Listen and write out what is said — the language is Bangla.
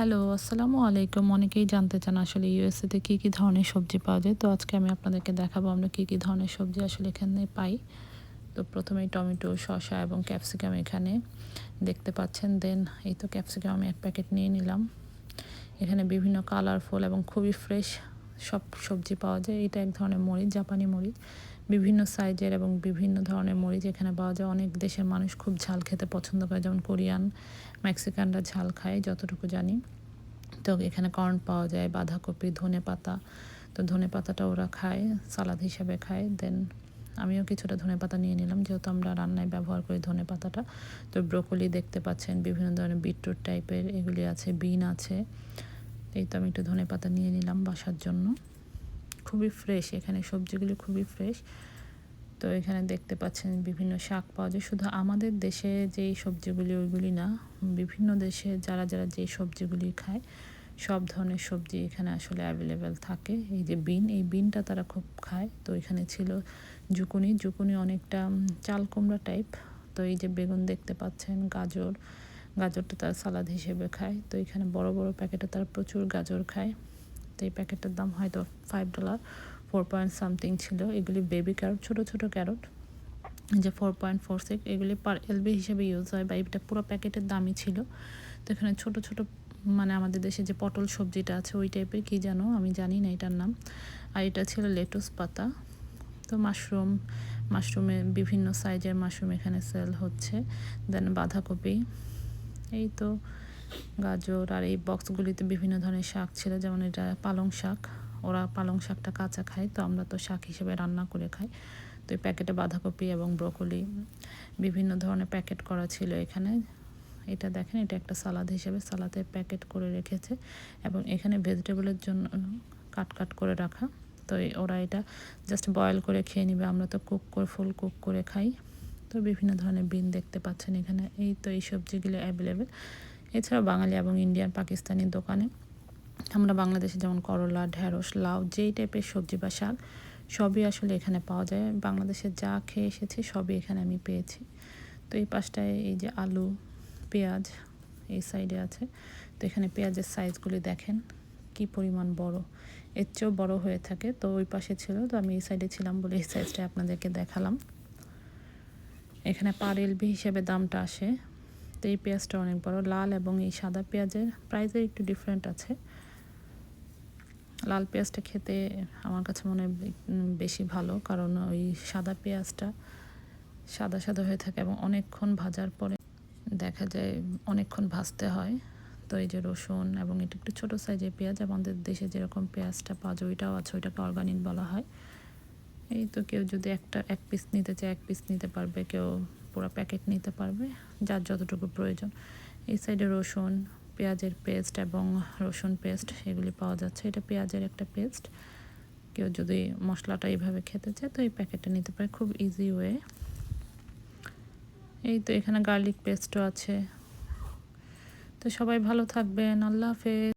হ্যালো, আসসালামু আলাইকুম। অনেকেই জানতে চান আসলে ইউএসএতে কী কী ধরনের সবজি পাওয়া যায়। তো আজকে আমি আপনাদেরকে দেখাবো আমরা কী কী ধরনের সবজি আসলে এখানে পাই। তো প্রথমেই টমেটো, শসা এবং ক্যাপসিকাম এখানে দেখতে পাচ্ছেন। দেন এই তো ক্যাপসিকাম আমি এক প্যাকেট নিয়ে নিলাম। এখানে বিভিন্ন কালারফুল এবং খুবই ফ্রেশ সব সবজি পাওয়া যায়। এটা এক ধরনের মরিচ, জাপানি মরিচ। বিভিন্ন সাইজের এবং বিভিন্ন ধরনের মরিচ এখানে পাওয়া যায়। অনেক দেশের মানুষ খুব ঝাল খেতে পছন্দ করে, যেমন কোরিয়ান, মেক্সিকানরা ঝাল খায়, যতটুকু জানি। তো এখানে কর্ন পাওয়া যায়, বাঁধাকপি, ধনে পাতা। তো ধনে পাতাটা ওরা খায় সালাদ হিসাবে খায়। দেন আমিও কিছুটা ধনে পাতা নিয়ে নিলাম, যেহেতু আমরা রান্নায় ব্যবহার করি ধনে পাতাটা। তো ব্রোকলি দেখতে পাচ্ছেন, বিভিন্ন ধরনের বিটরুট টাইপের এগুলি আছে বিন আছে। এই তো আমি একটু ধনে পাতা নিয়ে নিলাম বাসার জন্য। খুবই ফ্রেশ এখানে সবজিগুলি খুবই ফ্রেশ তো এখানে দেখতে পাচ্ছেন বিভিন্ন শাক পাওয়া যায়। শুধু আমাদের দেশে যেই সবজিগুলি, ওইগুলি না, বিভিন্ন দেশে যারা যারা যেই সবজিগুলি খায়, সব ধরনের সবজি এখানে আসলে অ্যাভেলেবেল থাকে। এই যে বিন, এই বিনটা তারা খুব খায়। তো এখানে ছিল জুকুনি। জুকুনি অনেকটা চাল কুমড়া টাইপ তো এই যে বেগুন দেখতে পাচ্ছেন, গাজর। গাজরটা তারা সালাদ হিসেবে খায়। তো এখানে বড় বড় প্যাকেটে তারা প্রচুর গাজর খায়। তো এই প্যাকেটের দাম হয়তো five dollar four point something ছিল। এগুলি বেবি ক্যারট ছোটো ছোটো ক্যারট যে ফোর পয়েন্ট ফোর সিক্স এগুলি পার এলবি হিসেবে ইউজ হয় বা এটা পুরো প্যাকেটের দামই ছিল। তো এখানে ছোটো ছোটো মানে আমাদের দেশে যে পটল সবজিটা আছে, ওই টাইপের কী জানো আমি জানি না এটার নাম। আর এটা ছিল লেটুস পাতা। তো মাশরুম মাশরুমে বিভিন্ন সাইজের মাশরুম এখানে সেল হচ্ছে। দেন বাঁধাকপি। এই তো গাজর আর এই বক্সগুলিতে বিভিন্ন ধরনের শাক ছিল, যেমন এটা পালং শাক। ওরা পালং শাকটা কাঁচা খায়, তো আমরা তো শাক হিসেবে রান্না করে খাই। তো এই প্যাকেটে বাঁধাকপি এবং ব্রকলি, বিভিন্ন ধরনের প্যাকেট করা ছিল এখানে। এটা দেখেন, এটা একটা সালাদ হিসেবে সালাদের প্যাকেট করে রেখেছে এবং এখানে ভেজিটেবলের জন্য কাট কাট করে রাখা। তো ওরা এটা জাস্ট বয়েল করে খেয়ে নিবে। আমরা তো কুক করে ফুল কুক করে খাই। তো বিভিন্ন ধরনের বিন দেখতে পাচ্ছেন এখানে। এই তো এই সবজিগুলো অ্যাভেলেবেল এছাড়াও বাঙালি এবং ইন্ডিয়ান পাকিস্তানি দোকানে আমরা বাংলাদেশে যেমন করলা ঢ্যাঁড়স লাউ, যেই টাইপের সবজি বা শাক, সবই আসলে এখানে পাওয়া যায়। বাংলাদেশে যা খেয়ে এসেছি সবই এখানে আমি পেয়েছি। তো এই পাশটায় এই যে আলু, পেঁয়াজ এই সাইডে আছে। তো এখানে পেঁয়াজের সাইজগুলি দেখেন, কি পরিমাণ বড়। এর চেয়েও বড়ো হয়ে থাকে। তো ওই পাশে ছিল, তো আমি এই সাইডে ছিলাম বলে এই সাইজটা আপনাদেরকে দেখালাম। এখানে পার এলবি হিসেবে দামটা আসে। তো এই পেঁয়াজটা অনেক বড়, লাল এবং এই সাদা পেঁয়াজের প্রাইসের একটু ডিফারেন্ট আছে। লাল পেঁয়াজটা খেতে আমার কাছে মনে হয় বেশি ভালো, কারণ ওই সাদা পেঁয়াজটা সাদা সাদা হয়ে থাকে এবং অনেকক্ষণ ভাজার পরে দেখা যায় অনেকক্ষণ ভাজতে হয়। তো এই যে রসুন এবং এটা একটু ছোটো সাইজের পেঁয়াজ, আমাদের দেশে যেরকম পেঁয়াজটা পাওয়া যায় ওইটাও আছে, ওইটাকে অর্গানিক বলা হয়। এই তো কেউ যদি একটা, এক পিস নিতে চায়, এক পিস নিতে পারবে, কেউ পুরো প্যাকেট নিতে পারবে, যার যতটুকু প্রয়োজন। এই সাইডে রসুন, পেঁয়াজের পেস্ট এবং রসুন পেস্ট এগুলি পাওয়া যাচ্ছে। এটা পেঁয়াজের একটা পেস্ট কেউ যদি মশলাটা এইভাবে খেতে চায়, তো এই প্যাকেটটা নিতে পারে। খুব ইজি ওয়ে এই তো এখানে গার্লিক পেস্টও আছে। তো সবাই ভালো থাকবেন। আল্লাহ হাফেজ।